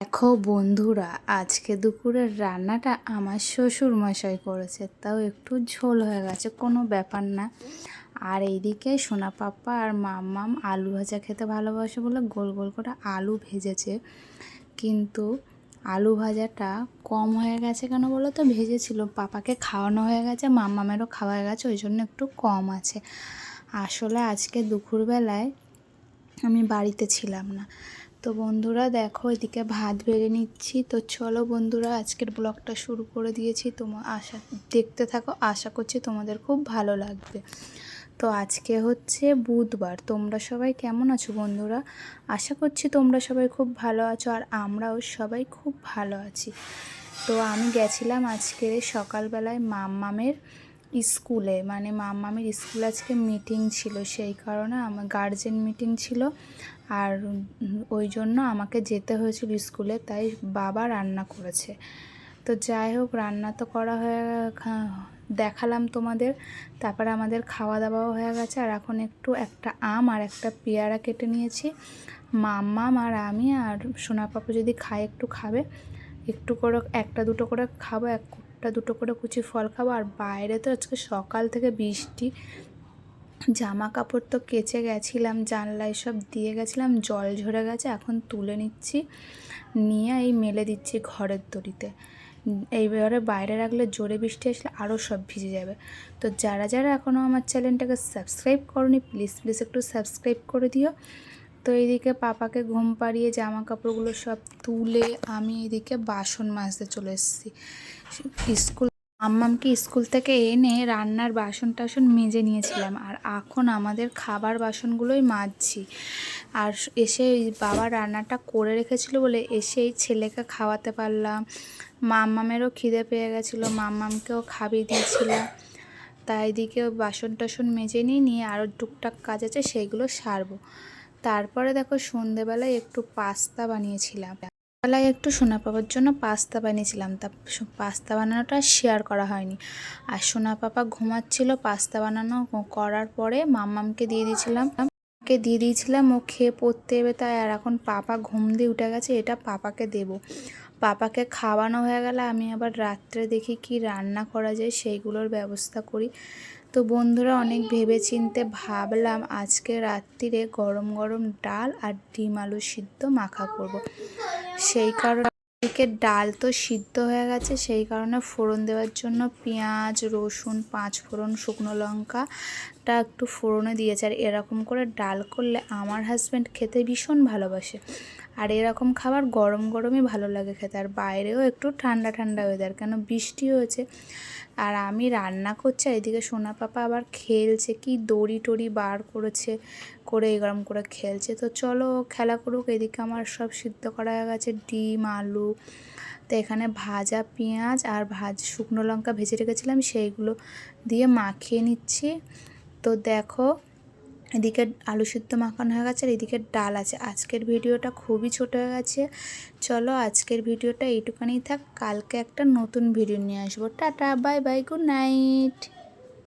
দেখো বন্ধুরা, আজকে দুপুরের রান্নাটা আমার শ্বশুর মশাই করেছে, তাও একটু ঝোল হয়ে গেছে, কোনো ব্যাপার না। আর এইদিকে সোনা পাপ্পা আর মাম্মাম আলু ভাজা খেতে ভালোবাসে বলে গোল গোল করে আলু ভেজেছে। কিন্তু আলু ভাজাটা কম হয়ে গেছে কেন বলো তো? ভেজেছিল, পাপাকে খাওয়ানো হয়ে গেছে, মাম্মামেরও খাওয়া হয়ে গেছে, ওই জন্য একটু কম আছে। আসলে আজকে দুপুরবেলায় আমি বাড়িতে ছিলাম না। তো বন্ধুরা দেখো, এদিকে ভাত বেড়ে নিচ্ছি। তো চলো বন্ধুরা, আজকের ব্লগটা শুরু করে দিয়েছি। তোমার আশা, দেখতে থাকো, আশা করছি তোমাদের খুব ভালো লাগবে। তো আজকে হচ্ছে বুধবার। তোমরা সবাই কেমন আছো বন্ধুরা? আশা করছি তোমরা সবাই খুব ভালো আছো আর আমরাও সবাই খুব ভালো আছি। তো আমি গেছিলাম আজকে সকালবেলায় মাম্মামের স্কুলে মানে মাম্মামের স্কুলে আজকে মিটিং ছিল, সেই কারণে আমার গার্জেন মিটিং ছিল। আর ওই জন্য আমাকে যেতে হয়েছিল স্কুলে, তাই বাবা রান্না করেছে। তো যাই হোক, রান্না তো করা হয়ে দেখালাম তোমাদের। তারপরে আমাদের খাওয়া দাওয়াও হয়ে গেছে। আর এখন একটু একটা আম আর একটা পেয়ারা কেটে নিয়েছি। মাম্মাম আর আমি আর সোনা যদি খায়, একটু খাবে। একটু করে, একটা দুটো করে খাব একটা দুটো করে কুচি ফল খাব। আর বাইরে তো আজকে সকাল থেকে বৃষ্টি। জামা কাপড় তো কেচে গেছিলাম, জানলায় সব দিয়ে গেছিলাম, জল ঝরে গেছে, এখন তুলে নিচ্ছি। নিয়ে এই মেলে দিচ্ছি ঘরের দড়িতে। এইবারে বাইরে রাখলে জোরে বৃষ্টি আসলে আরও সব ভিজে যাবে। তো যারা যারা এখনও আমার চ্যানেলটাকে সাবস্ক্রাইব করনি, প্লিজ প্লিজ একটু সাবস্ক্রাইব করে দিও। তো এইদিকে পাপাকে ঘুম পাড়িয়ে জামা কাপড়গুলো সব তুলে আমি এদিকে বাসন মাজতে চলে এসেছি। স্কুল, আম্মামকে স্কুল থেকে এনে রান্নার বাসন টাসন মেজে নিয়েছিলাম। আর এখন আমাদের খাবার বাসনগুলোই মাজছি। আর এসে বাবা রান্নাটা করে রেখেছিল বলে এসেই ছেলেকে খাওয়াতে পারলাম। মাম্মামেরও খিদে পেয়ে গেছিল মাম্মামকেও খাবিয়ে দিয়েছিলাম তাই দিকে বাসন টাসন মেজে নিয়ে নিয়ে আরও টুকটাক কাজ আছে সেইগুলো সারবো। তারপরে দেখো সন্ধেবেলায় একটু পাস্তা বানিয়েছিলাম। বেলায় একটু সোনা পাপার জন্য পাস্তা বানিয়েছিলাম। তা পাস্তা বানানোটা শেয়ার করা হয়নি। আর সোনা পাপা ঘুমাচ্ছিল পাস্তা বানানো করার পরে মাম্মামকে দিয়ে দিয়েছিলাম। কে দিয়ে দিয়েছিলাম, ও খেয়ে পড়তে এবে তাই আর এখন পাপা ঘুম দিয়ে উঠে গেছে, এটা পাপাকে দেব। পাপাকে খাওয়ানো হয়ে গেলে আমি আবার রাত্রে দেখি কি রান্না করা যায়, সেইগুলোর ব্যবস্থা করি। তো বন্ধুরা, অনেক ভেবে চিনতে ভাবলাম আজকে রাত্রিরে গরম গরম ডাল আর ডিম আলু সিদ্ধ মাখা করব। সেই কারণে এদিকে ডাল তো সিদ্ধ হয়ে গেছে, সেই কারণে ফোড়ন দেওয়ার জন্য পেঁয়াজ, রসুন পাঁচ ফোড়ন শুকনো লঙ্কাটা একটু ফোড়নে দিয়েছে আর এরকম করে ডাল করলে আমার হাজব্যান্ড খেতে ভীষণ ভালোবাসে। আর এরকম খাবার গরম গরমই ভালো লাগে খেতে। আর বাইরেও একটু ঠান্ডা ঠান্ডা ওয়েদার কেন বৃষ্টি হয়েছে। আর আমি রান্না করছি এদিকে সোনা পাপা আবার খেলছে, কি দড়ি টড়ি বার করেছে, করে গরম করে খেলছে। তো চলো খেলা করুক, এদিকে আমার সব সিদ্ধ করা হয়ে গেছে, ডিম, আলু। তো এখানে ভাজা পেঁয়াজ আর ভাজ শুকনো লঙ্কা ভেজে রেখেছিলাম, সেইগুলো দিয়ে মাখিয়ে নিচ্ছি। তো দেখো, এদিকে আলু সিদ্ধ মাখানো হয়ে গেছে আর এদিকে ডাল আছে। আজকের ভিডিওটা খুবই ছোট হয়ে গেছে। চলো আজকের ভিডিওটা এইটুখানেই থাক। কালকে একটা নতুন ভিডিও নিয়ে আসব। Tata, bye bye, good night.